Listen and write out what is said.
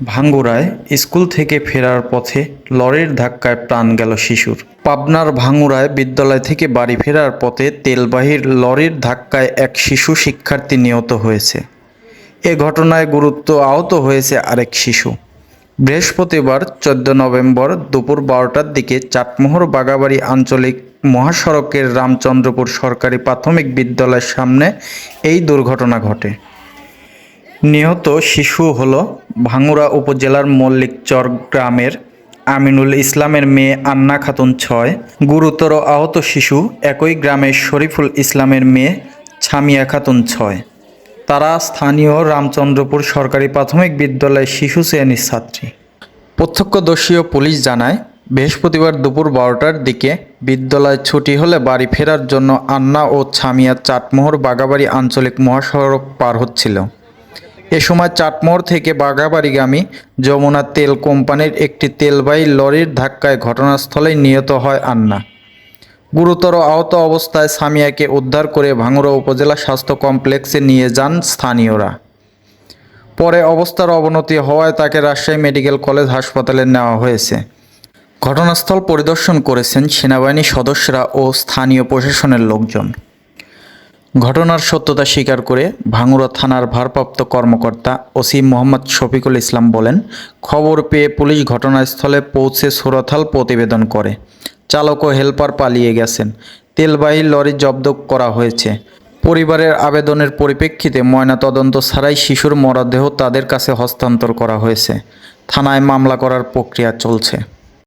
ভাঙ্গুরায় school থেকে ফেরার পথে লরির ধাক্কায় প্রাণ গেল শিশুর। পাবনার ভাঙ্গুরায় বিদ্যালয় থেকে বাড়ি ফেরার পথে তেলবাহীর লরির ধাক্কায় এক শিশু শিক্ষার্থী নিহত হয়েছে। এ ঘটনায় গুরুত্ব আহত হয়েছে আরেক শিশু। বৃহস্পতিবার চোদ্দ নভেম্বর দুপুর বারোটার দিকে চাটমোহর বাগাবাড়ি আঞ্চলিক মহাসড়কের রামচন্দ্রপুর সরকারি প্রাথমিক বিদ্যালয়ের সামনে এই দুর্ঘটনা ঘটে। নিহত শিশু হল ভাঙ্গুড়া উপজেলার মল্লিকচর গ্রামের আমিনুল ইসলামের মেয়ে আন্না খাতুন ছয়, গুরুতর আহত শিশু একই গ্রামের শরীফুল ইসলামের মেয়ে ছামিয়া খাতুন ছয়। তারা স্থানীয় রামচন্দ্রপুর সরকারি প্রাথমিক বিদ্যালয়ের শিশু শ্রেণির ছাত্রী। প্রত্যক্ষদর্শীয় পুলিশ জানায়, বৃহস্পতিবার দুপুর বারোটার দিকে বিদ্যালয় ছুটি হলে বাড়ি ফেরার জন্য আন্না ও ছামিয়া চাটমোহর বাগাবাড়ি আঞ্চলিক মহাসড়ক পার হচ্ছিল। এ সময় চাটমোহর থেকে বাঘাবাড়িগামী যমুনা তেল কোম্পানির একটি তেলবাহী লরির ধাক্কায় ঘটনাস্থলেই নিহত হয় আন্না। গুরুতর আহত অবস্থায় সামিয়াকে উদ্ধার করে ভাঙুড়া উপজেলা স্বাস্থ্য কমপ্লেক্সে নিয়ে যান স্থানীয়রা। পরে অবস্থার অবনতি হওয়ায় তাকে রাজশাহী মেডিকেল কলেজ হাসপাতালে নেওয়া হয়েছে। ঘটনাস্থল পরিদর্শন করেছেন সেনাবাহিনীর সদস্যরা ও স্থানীয় প্রশাসনের লোকজন। ঘটনার সত্যতা স্বীকার করে ভাঙুড়া থানার ভারপ্রাপ্ত কর্মকর্তা ওসি মোহাম্মদ শফিকুল ইসলাম বলেন, খবর পেয়ে পুলিশ ঘটনাস্থলে পৌঁছে সুরথাল প্রতিবেদন করে। চালক ও হেলপার পালিয়ে গেছেন। তেলবাহী লরি জব্দ করা হয়েছে। পরিবারের আবেদনের পরিপ্রেক্ষিতে ময়নাতদন্ত ছাড়াই শিশুর মরদেহ তাদের কাছে হস্তান্তর করা হয়েছে। থানায় মামলা করার প্রক্রিয়া চলছে।